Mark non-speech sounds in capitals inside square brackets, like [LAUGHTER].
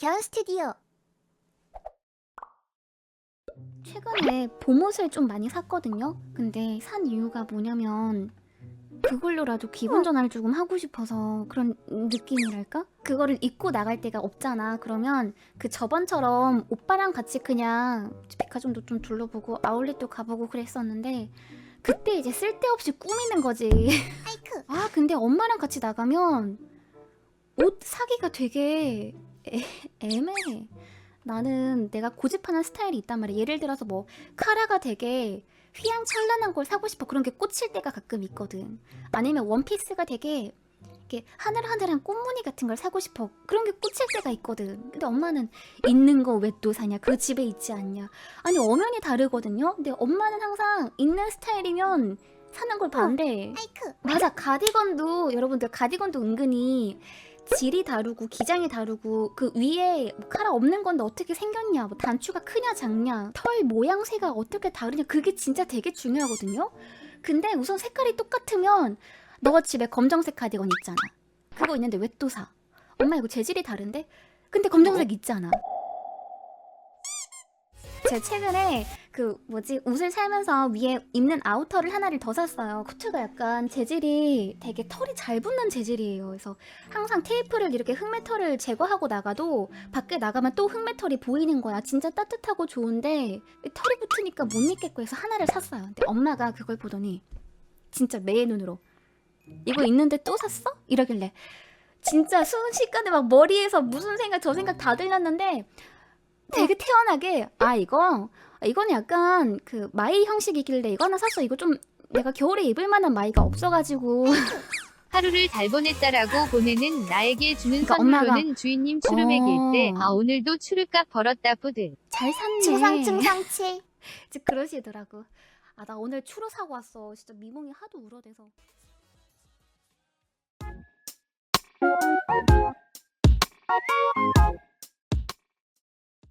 겨울 스튜디오 최근에 봄옷을 좀 많이 샀거든요. 근데 산 이유가 뭐냐면 그걸로라도 기분 전환을 조금 하고 싶어서 그런 느낌이랄까? 그거를 입고 나갈 데가 없잖아. 그러면 그 저번처럼 오빠랑 같이 그냥 백화점도 좀 둘러보고 아울렛도 가보고 그랬었는데 그때 이제 쓸데없이 꾸미는 거지. 아 근데 엄마랑 같이 나가면 옷 사기가 되게 애, 애매해. 나는 내가 고집하는 스타일이 있단 말이야. 예를 들어서 뭐 카라가 되게 휘황찬란한 걸 사고 싶어. 그런 게 꽂힐 때가 가끔 있거든. 아니면 원피스가 되게 이렇게 하늘하늘한 꽃무늬 같은 걸 사고 싶어. 그런 게 꽂힐 때가 있거든. 근데 엄마는 있는 거 왜 또 사냐? 그 집에 있지 않냐? 아니 엄연히 다르거든요. 근데 엄마는 항상 있는 스타일이면 사는 걸 반대해. 하이크 맞아 가디건도 여러분들 가디건도 은근히 질이 다르고 기장이 다르고 그 위에 뭐 카라 없는 건데 어떻게 생겼냐 뭐 단추가 크냐 작냐 털 모양새가 어떻게 다르냐 그게 진짜 되게 중요하거든요 근데 우선 색깔이 똑같으면 너 집에 검정색 가디건 있잖아 그거 있는데 왜 또 사? 엄마 이거 재질이 다른데? 근데 검정색 있잖아 제가 최근에 그 뭐지 옷을 살면서 위에 입는 아우터를 하나를 더 샀어요. 코트가 약간 재질이 되게 털이 잘 붙는 재질이에요. 그래서 항상 테이프를 이렇게 흑매털을 제거하고 나가도 밖에 나가면 또 흑매털이 보이는 거야. 진짜 따뜻하고 좋은데 털이 붙으니까 못 입겠고 해서 하나를 샀어요. 근데 엄마가 그걸 보더니 진짜 매의 눈으로 이거 있는데 또 샀어? 이러길래 진짜 순식간에 막 머리에서 무슨 생각 저 생각 다 들렸는데 되게 태연하게 아 이거 이건 약간 그 마이 형식이길래 이거 하나 샀어. 이거 좀 내가 겨울에 입을 만한 마이가 없어가지고. [LAUGHS] 하루를 잘 보냈다라고 보내는 나에게 주는 그러니까 선물로는 주인님 추름액일 어. 때아 오늘도 추름값 벌었다 뿌듯 잘 샀네. 충상충 상치. [LAUGHS] 이제 그러시더라고. 아 나 오늘 추로 사고 왔어. 진짜 미몽이 하도 울어대서.